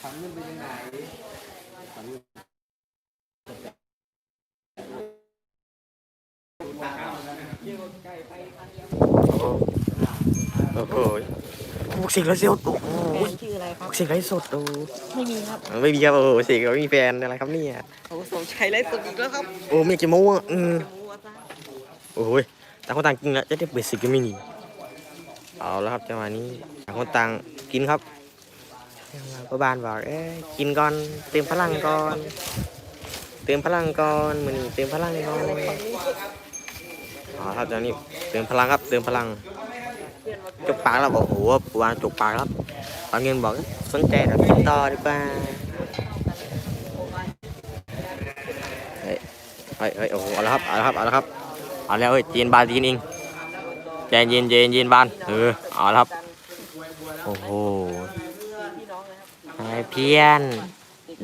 ทำเงินเป็นยังไงทำเงินโอ้โหพวกสิ่งไรสดโอ้โหแฟนชื่ออะไรคพรับวกสิ่งไรสดโอ้ไม่มีครับ ไม่มีครับ โอ้โหสิ่งไม่มีแฟนอะไรครับเนี่ยโอ้สมชัยไล่สดอีกแล้วครับ โอ้ไม่จะโม้อะอืมโอ้อาจารย์โอ้ยต่างคนต่างกินแล้วจะได้เปิดศึกกันไม่หนีเอาแล้วครับจังหวะนี้ต่างคนต่างกินครับ พ่อบ้านบอกเอ้ยกินก่อนเติมพลังก่อน เติมพลังก่อนมือนี้เติมพลังก่อนเอครับจังนี้เติมพลังครับเติมพลังจุกปากแล้วบอกโอ้โหวานจกปากครับตอนเงินบอกสนใจเดี๋ยวติดต่อดีกว่าเฮ้ยเฮ้ยเฮ้ยโอ้โหเอาละครับเอาละครับเอาละครับเอาแล้วเฮ้ยจีนบานจีนเองใจเย็นเย็นเย็นบานเออเอาละครับโอ้โห พี่เพี้ยน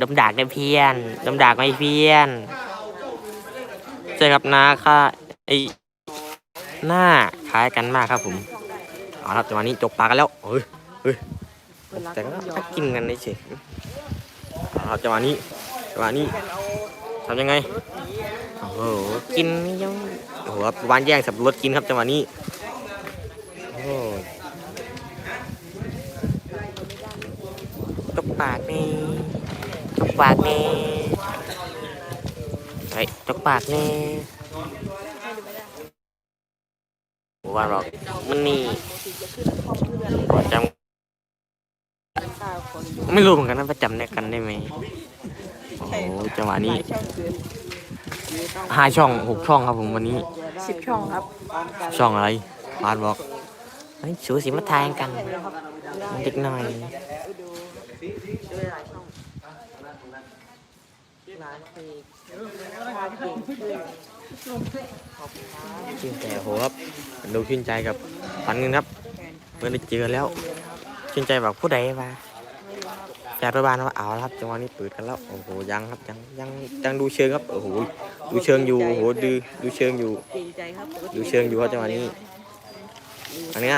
ดมดากได้เพี้ยน ดมดากไม่เพี้ยนใช่ครับนาค่ะไอหน้าคล้ายกันมากครับผมเอาละครับจังหวะนี้จกปากกันแล้วเฮ้ยเฮ้ยแต่ก็กินกันได้เฉยเอาละครับจังหวะนี้จังหวะนี้ทำยังไงโอ้โหกินยังโอ้โหวานแย่งสับปะรดกินครับจังหวะนี้โอ้ยจก ปากนี่จกปากนี่เฮ้ยจกปากนี่โอ้านบอกมันนี่จำไม่รู้เหมือนกันนะว่าจำได้กันได้ไหมโอ้จังหวะนี้ห้าช่องหกช่องครับผมวันนี้สิบช่องครับ ช่องอะไรบาสบอกเฮ้ยสูสีมาทายกัน เด็กหน่อยดูดูหลายช่องหลายเพลงภาพเก่งขึ้นขอบคุณครับชื่นใจโอ้โหครับดูชื่นใจกับฝันเงินครับเมื่อได้เจอแล้วชื่นใจแบบผู้ใดมาแฟนรัฐบาลว่าเอาครับจังหวะนี้เปิดกันแล้วโอ้โหยังครับยังยังยังดูเชิงครับโอ้โหดูเชิงอยู่โอ้โหดูดูเชิงอยู่ ดูเชิงอยู่ครับจังหวะนี้อันนี้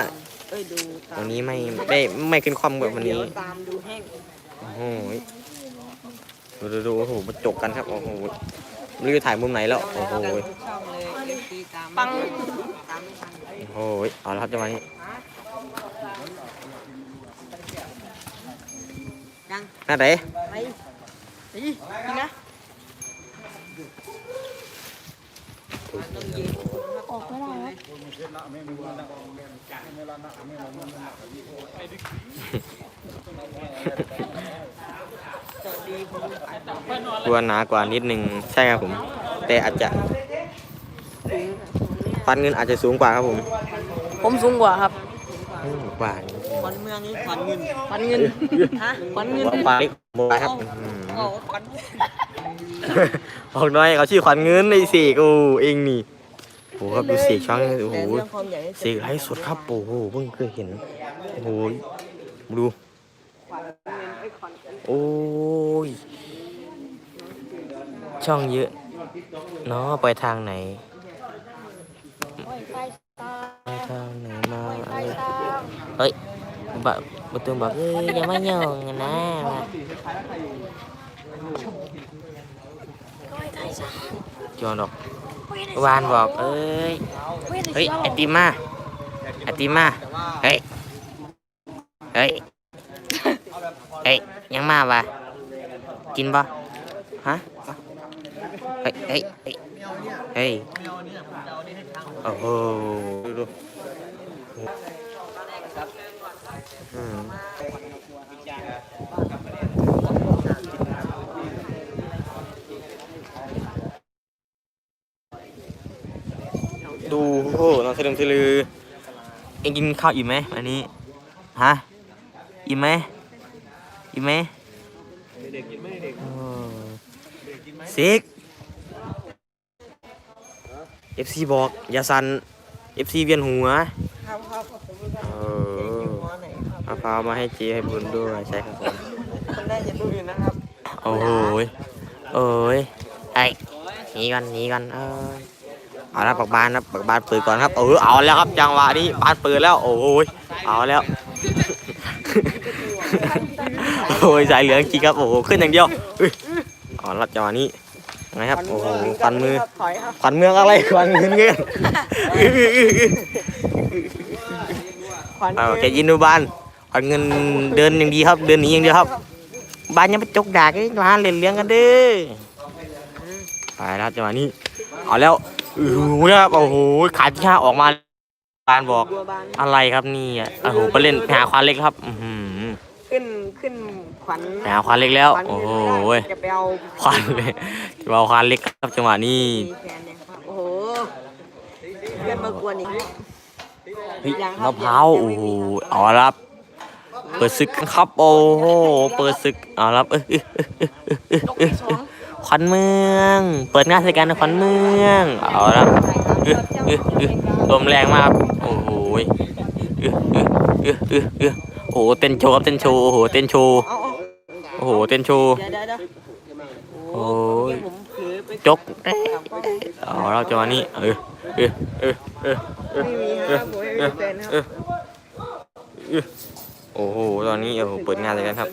เอ้ยดูตามวันนี้ไม่ไม่ไม่ขึ้นความแบบวันนี้เดี๋ยวตามดูแห้งโอ้โหดูดูดูโอ้โหมาจกกันครับโอ้โหไม่รู้จะถ่ายมุมไหนแล้วโอ้โหช่องเลยเอฟซีตามปังตามไม่ทันโอ้โหเอาละครับจังหวะนี้ยังหน้าไหนไปนี่นี่นะอ อกไม่ได้ครับสวัสดีผมอัดตัวหนากว่านิดนึงใช่ครับผม แต่อาจจะฟันเงินอาจจะสูงกว่าครับผม ผมสูงกว่าครับอืมกว่าขวัญเมืองนี่ขวัญเงินขวัญเงินฮะขวัญเงินกว่านี่โมบายครับอืมโอ้ขวัญบอกน้อยเขาชื่อขวัญเงินในเสกโอ้เองนี่ โอ้โหครับดูเสกช่องโอ้โหแต่เรื่องความใหญ่เสกไร้สุดครับโอ้โหเพิ่งเคยเห็นโอ้โหดูโอ้ยช่องเยอะเนาะไปทางไหนไปทางไหนมาอะไรเฮ้ยบะประตูบอกเอ้ยอย่ามาย่องนะมาจอนดอก วานบอกเอ้ย เฮ้ยไอติมมาไอติมมา เฮ้ย เฮ้ย เฮ้ย ยังมาวะกินปะฮะเฮ้ยเฮ้ย เฮ้ย เฮ้ย โอ้โหดูดูอืม ดูโอ้โหน้องเสลิมเสลือ เอ็งกินข้าวอิ่มไหมอันนี้ ฮะ อิ่มไหมอิ่มไหมโอ้ซิก FC บอกอย่าสั่น FC เวียนหัวครับครับเออหัวไหนครับมะพร้าวมาให้เจ๊ให้บุญด้วย ใช่ครับผมคนได้จะดูอยู่นะครับ โอ้โหยโอ้ยไอ้หนีกันหนีกันเออ เอาละปักบานนะปักบานเปิดก่อนครับเออเอาแล้วครับจังหวะนี้บานเปิดแล้ว โอ้ยเอาแล้วโอ้ยสายเหลืองจริงครับโอ้โหขึ้นอย่างเดียวเอ๋อรับจังหวะนี้ไงครับโอ้โหควันมือควันเมืองอะไรควันเงินเงินขวัญเอาแกยินดูบ้านควันเงินเดินอย่างดีครับ เดินหนีอย่างเดียวครับบ้านยังไปจกดากไอ้ร้านเล่นเลี้ยงกันเด้อไปแล้วจังหวะนี้เอาแล้ว โอ้โหนะครับโอ้โหขาที่ห้าออกมาบ้านบอกบัวบานอะไรครับนี่อะโอ้โหไปเล่นไปหาควานเล็กครับอื้อหือขึ้นขึ้นขวัญไปหาควานเล็กแล้วขวัญโอ้เงินโหไม่ได้จะไปเอาควานเล็กจะเอาควานเล็กครับจังหวะนี้มีแฟนเนี่ยครับโอ้โหเพื่อนมากวนอีกเฮ้ยยังครับมะพร้าวโอ้โหเอาละครับ เปิดศึกกันครับโอ้โหเปิดศึกเอาละครับเอ้ยเอ้ ยเอ้ยเอ้ยเอ้ยเอ้ยขวัญเมือง เปิดงานรายการขวัญเมืองเอาละครับเอ้ยเอ้ยเอ้ยลมแรงมากครับโอ้โหเอ้ยเอ้ยเอ้ยเอ้ยเอ้อโอ้โหเต้นโชว์ครับเต้นโชว์โอ้โหเต้นโชว์โอ้โหเต้นโชว์โอ้ยจกเอาเราจังหวะนี้เออเออเออเออเออโอ้โหตอนนี้โอ้โหเปิดงานเลยกันครับ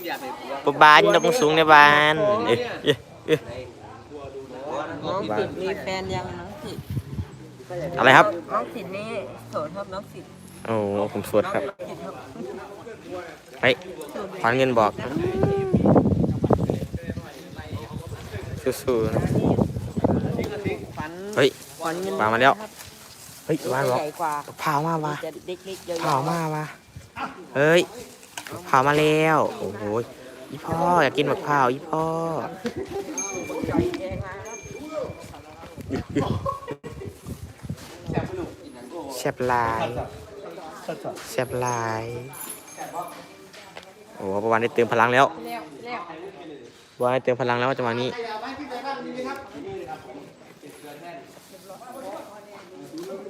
ปบานยกมือสูงในบ้านเอ๊ะ เอ๊ะเอ๊ะน้องสิทธิ์มีแฟนยังน้องสิทธิ์อะไรครับ น้องสิทธิ์นี่โสดครับน้องสิทธิ์โอ้โหผมสวดครับน้องสิทธิ์ครับเฮ้ยขวัญเงินบอก สู้ๆนะฝันเฮ้ยฝันเงินมามาแล้วครับเฮ้ยบ้านบอกใหญ่กว่าเผามาวะจะเล็กๆยาวๆเผามาว่ะเฮ้ยเผามาแล้ว โอ้โห อีพ่ออยากกินมะพร้าวอีพ่อแซบลายแซบลาย โอ้ประวันได้เติมพลังแล้วประวันได้เติมพลังแล้วจังหวะนี้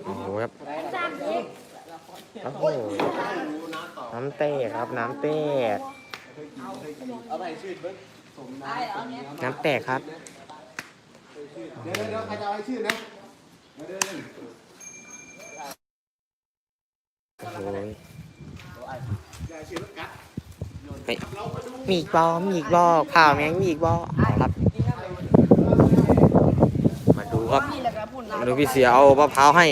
โอ้โหครับโอ้โหน้ำแตกครับน้ำแต กน้ำแตกครับ เดี๋ยวเดี๋ยวใครจะเอาไอ้ชื่อนะโอ้โหเฮ้ยมีอีกบอมีอีกบอข่าวแมงมีอีกบอเอาครับ มาดูครับ มาดูพี่เสียเอามะพร้าวให้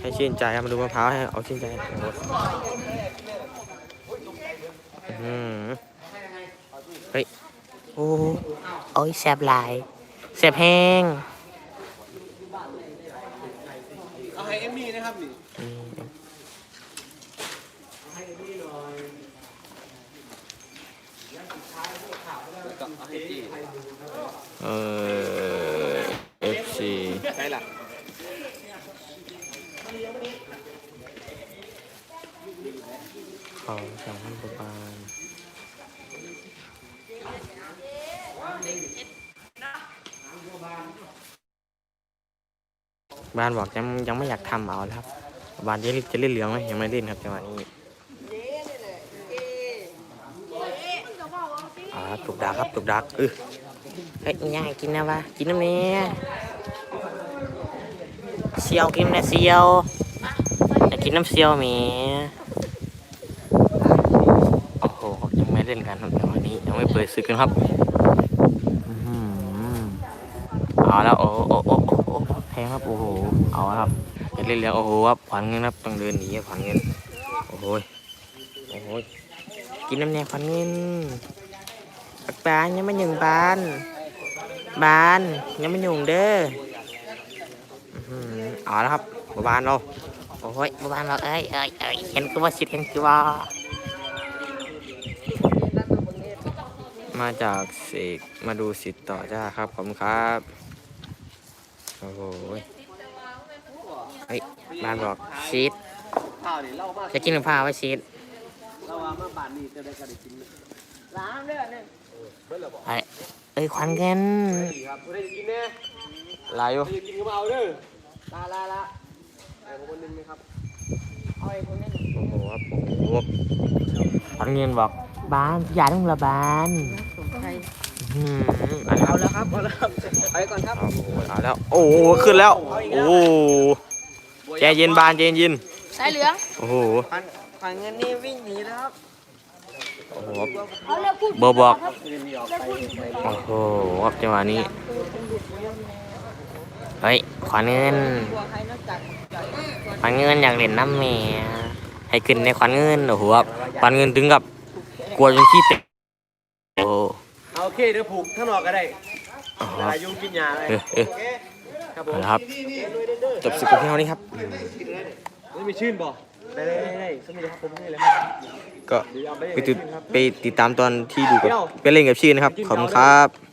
ให้ชื่นใจครับมาดูมะพร้าวให้ เอาชื่นใจโอ้โหอื้อหือ เฮ้ย โอ้โหโอ้ยแสบหลายแสบแห้งเอาให้เอมมี่นะครับนี่อืมก็เอาให้จี้เออ FC ใช่ล่ะ บ้านบอกยังยังไม่อยากทำเอาแล้วครับบ้านจะจะเล่นเหลืองไหมยังไม่เล่นครับจังหวะนี้อ่าถูกดักครับถูกดักเออเฮ้ยย่างกินนะวะกินน้ำเนี้ยเซียวกินนะเซียวอยากกินน้ำเซียวแหมโอ้โหยังไม่เล่นกันครับแต่วันนี้ยังไม่เปิดศึกกันครับอื้อหือ เอาแล้วโอ้โหโอ้โอ้โอ้โหแพงครับโอ้โหเอาละครับเล่นแล้วโอ้โหครับขวัญเงินครับต้องเดินหนีขวัญเงินโอ้โหโอ้โหกินน้ำแดงขวัญเงินปักบานยังไม่หนึ่งบานบานยังไม่หยุ่งเด้ออ๋อหือเอาละครับบบานเราโอ้ยบบานเราเอ้ยเอ้ยเอ้ยเห็นคือว่าสิทธิ์เห็นคือว่ามาจากเสกมาดูสิทธิ์ต่อจ้าครับขอบคุณครับ อ้โหเฮ้ยบ้านบอกชีสข้าวนี่เล่ามาจะกินมะพร้าวไว้ชีสเล่าว่ามาบ้านนี่จะได้ก็ได้กินร้านเด้อเนี่ยไอ้เอ้ยควันกันดีครับบ่ได้กินแน่ลายอยู่บ่ได้กินก็มาเอาเด้อลาลาลาไอ้ผมคนหนึงนะครับเอาไอ้คนนี้โอ้โหครับโอ้โหควันเงินบอกบ้านอย่าต้องละบ้านสมใคร อืมเอันนี้เอาแล้วครับเอาแล้วครับไปก่อนครับ โอ้โหเอาแล้ว โอ้โหขึ้นแล้ว โอ้โหใจเย็นบานใจเย็น สายเหลืองโอ้โหขวัญขวัญเงินนี่วิ่งหนีแล้วครับโอ้โหครับเอาเลือกพูดเบอร์บอกครับเงินมีออกเลือกไปพูดผิดไปก่อนโอ้โหครับจังหวะนี้ เฮ้ย ขวานเงินขวานเงินอยากเล่นน้ำแม่ให้ขึ้นในขวานเงิน โอ้โหครับขวานเงินถึงกับกลัวจนขี้เตะโอ้เอาโอ เคเดี๋ยวผูกข้างนอกก็ได้โอ้โหอายุกินยาเลยเออเออครับผมเอาละครับจบสึกกับเท่านี้ครับ ไม่มีชื่นบ่ได้ได้ได้สมิธครับผมนี่เลยครับก็เดี๋ยวเอาไปไปติดไปติดตามตอนที่ดูกับไปเล่นกับชื่อนะครับขอบคุณครับ